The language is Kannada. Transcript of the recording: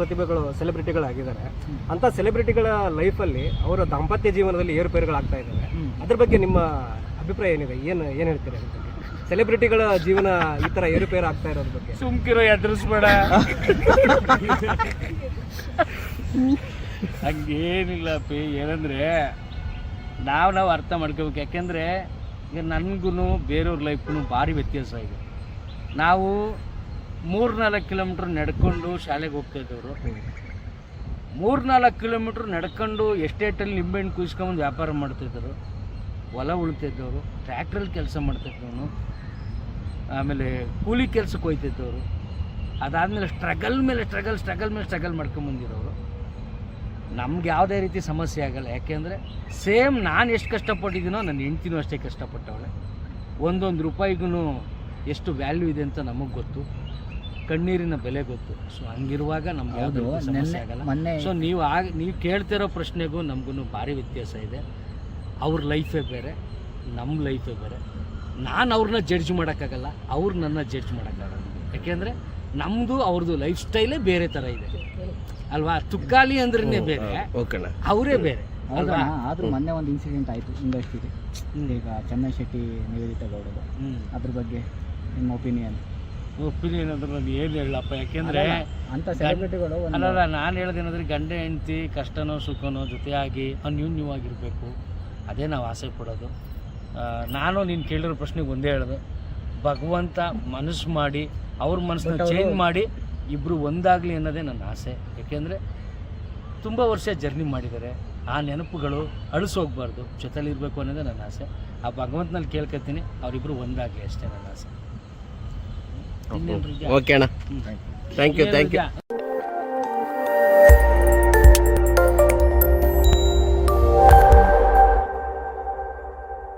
ಪ್ರತಿಭೆಗಳು ಸೆಲೆಬ್ರಿಟಿಗಳಾಗಿದ್ದಾರೆ ಅಂತ ಸೆಲೆಬ್ರಿಟಿಗಳ ಲೈಫಲ್ಲಿ ಅವರ ದಾಂಪತ್ಯ ಜೀವನದಲ್ಲಿ ಏರುಪೇರುಗಳಾಗ್ತಾ ಇದ್ದಾವೆ ಅದ್ರ ಬಗ್ಗೆ ನಿಮ್ಮ ಅಭಿಪ್ರಾಯ ಏನಿದೆ? ಏನು ಏನು ಹೇಳ್ತೀರಿ ಅದ್ರ ಬಗ್ಗೆ? ಸೆಲೆಬ್ರಿಟಿಗಳ ಜೀವನ ಈ ಥರ ಏರುಪೇರು ಆಗ್ತಾ ಇರೋದ್ರ ಬಗ್ಗೆ. ಸುಮ್ಕಿರೋ ಎದುರಿಸ್ಬೇಡ. ಹಂಗೇನಿಲ್ಲ ಪಿ ಏನಂದ್ರೆ ನಾವು ನಾವು ಅರ್ಥ ಮಾಡ್ಕೋಬೇಕು. ಯಾಕೆಂದ್ರೆ ಈಗ ನನಗೂ ಬೇರೆಯವ್ರ ಲೈಫ್ಗೂ ಭಾರಿ ವ್ಯತ್ಯಾಸ ಇದೆ. ನಾವು ಮೂರ್ನಾಲ್ಕು ಕಿಲೋಮೀಟ್ರ್ ನಡ್ಕೊಂಡು ಶಾಲೆಗೆ ಹೋಗ್ತಾ ಇದ್ದವರು. ಮೂರ್ನಾಲ್ಕು ಕಿಲೋಮೀಟ್ರ್ ನಡ್ಕೊಂಡು ಎಸ್ಟೇಟಲ್ಲಿ ನಿಂಬೆಹಣ್ಣು ಕುಯ್ಸ್ಕೊಂಬಂದು ವ್ಯಾಪಾರ ಮಾಡ್ತಿದ್ದರು ಹೊಲ ಉಳ್ತಿದ್ದವರು ಟ್ರ್ಯಾಕ್ಟ್ರಲ್ಲಿ ಕೆಲಸ ಮಾಡ್ತಿದ್ದವನು ಆಮೇಲೆ ಕೂಲಿ ಕೆಲ್ಸಕ್ಕೆ ಹೋಯ್ತಿದ್ದವರು ಅದಾದಮೇಲೆ ಸ್ಟ್ರಗಲ್ ಮೇಲೆ ಸ್ಟ್ರಗಲ್ ಸ್ಟ್ರಗಲ್ ಮೇಲೆ ಸ್ಟ್ರಗಲ್ ಮಾಡ್ಕೊಂಬಂದಿರೋರು ನಮ್ಗೆ ಯಾವುದೇ ರೀತಿ ಸಮಸ್ಯೆ ಆಗಲ್ಲ. ಯಾಕೆಂದರೆ ಸೇಮ್ ನಾನು ಎಷ್ಟು ಕಷ್ಟಪಟ್ಟಿದ್ದೀನೋ ನನ್ನ ಹೆಂಡ್ತಿನೂ ಅಷ್ಟೇ ಕಷ್ಟಪಟ್ಟವಳೆ. ಒಂದೊಂದು ರೂಪಾಯಿಗೂ ಎಷ್ಟು ವ್ಯಾಲ್ಯೂ ಇದೆ ಅಂತ ನಮಗೆ ಗೊತ್ತು. ಕಣ್ಣೀರಿನ ಬೆಲೆ ಗೊತ್ತು. ಸೊ ಹಂಗಿರುವಾಗ ನಮ್ಗೆ ಯಾವುದು ಸಮಸ್ಯೆ ನೆನ್ನೆ- ಆಗಲ್ಲ. ಮೊನ್ನೆ ಸೊ ನೀವು ಆಗ ನೀವು ಕೇಳ್ತಿರೋ ಪ್ರಶ್ನೆಗೂ ನಮಗೂ ಭಾರಿ ವ್ಯತ್ಯಾಸ ಇದೆ. ಅವ್ರ ಲೈಫೇ ಬೇರೆ ನಮ್ಮ ಲೈಫೇ ಬೇರೆ. ನಾನು ಅವ್ರನ್ನ ಜಡ್ಜ್ ಮಾಡೋಕ್ಕಾಗಲ್ಲ ಅವ್ರು ನನ್ನ ಜಡ್ಜ್ ಮಾಡೋಕ್ಕಾಗಲ್ಲ. ಯಾಕೆಂದರೆ ನಮ್ಮದು ಅವ್ರದ್ದು ಲೈಫ್ ಸ್ಟೈಲೇ ಬೇರೆ ಥರ ಇದೆ. ಅಲ್ವಾ? ತುಕ್ಕಾಲಿ ಅಂದ್ರೇ ಬೇರೆ ಓಕೆಣ್ಣ ಅವರೇ ಬೇರೆ ಅಲ್ವಾ? ಆದ್ರೂ ಮೊನ್ನೆ ಒಂದು ಇನ್ಸಿಡೆಂಟ್ ಆಯಿತು ಇಂಡಸ್ಟ್ರಿಗೆ ಈಗ ಚೆನ್ನೈ ಶೆಟ್ಟಿ ನಿವೇದಿತ ಗೌಡರು ಅದ್ರ ಬಗ್ಗೆ ನಿಮ್ಮ ಒಪಿನಿಯನ್ ಒಪಿನಿಯನ್ ಅಂದ್ರೆ ನಾನು ಏನು ಹೇಳಪ್ಪ. ಯಾಕೆಂದರೆ ಅಂತ ಸೆಲೆಬ್ರಿಟಿಗಳು ಅಲ್ಲ ಅಲ್ಲಲ್ಲ ನಾನು ಹೇಳ್ದೇನಂದ್ರೆ ಗಂಡ ಹೆಂಡತಿ ಕಷ್ಟನೋ ಸುಖನೋ ಜೊತೆಯಾಗಿ ಅನ್ಯೂನ್ಯವಾಗಿರಬೇಕು. ಅದೇ ನಾವು ಆಸೆ ಪಡೋದು. ನಾನು ನೀನು ಕೇಳಿರೋ ಪ್ರಶ್ನೆಗೆ ಒಂದೇ ಹೇಳೋದು. ಭಗವಂತ ಮನಸ್ಸು ಮಾಡಿ ಅವ್ರ ಮನಸ್ಸನ್ನ ಚೇಂಜ್ ಮಾಡಿ ಇಬ್ಬರು ಒಂದಾಗಲಿ ಅನ್ನೋದೇ ನನ್ನ ಆಸೆ. ಯಾಕೆಂದರೆ ತುಂಬ ವರ್ಷ ಜರ್ನಿ ಮಾಡಿದ್ದಾರೆ ಆ ನೆನಪುಗಳು ಅಳಿಸೋಗ್ಬಾರ್ದು ಜೊತೆಲಿರಬೇಕು ಅನ್ನೋದೇ ನನ್ನ ಆಸೆ. ಆ ಭಗವಂತನಲ್ಲಿ ಕೇಳ್ಕೊತೀನಿ ಅವರಿಬ್ಬರು ಒಂದಾಗಲಿ ಅಷ್ಟೇ ನನ್ನ ಆಸೆ? ಓಕೆ ಅಣ್ಣ. Thank you thank you?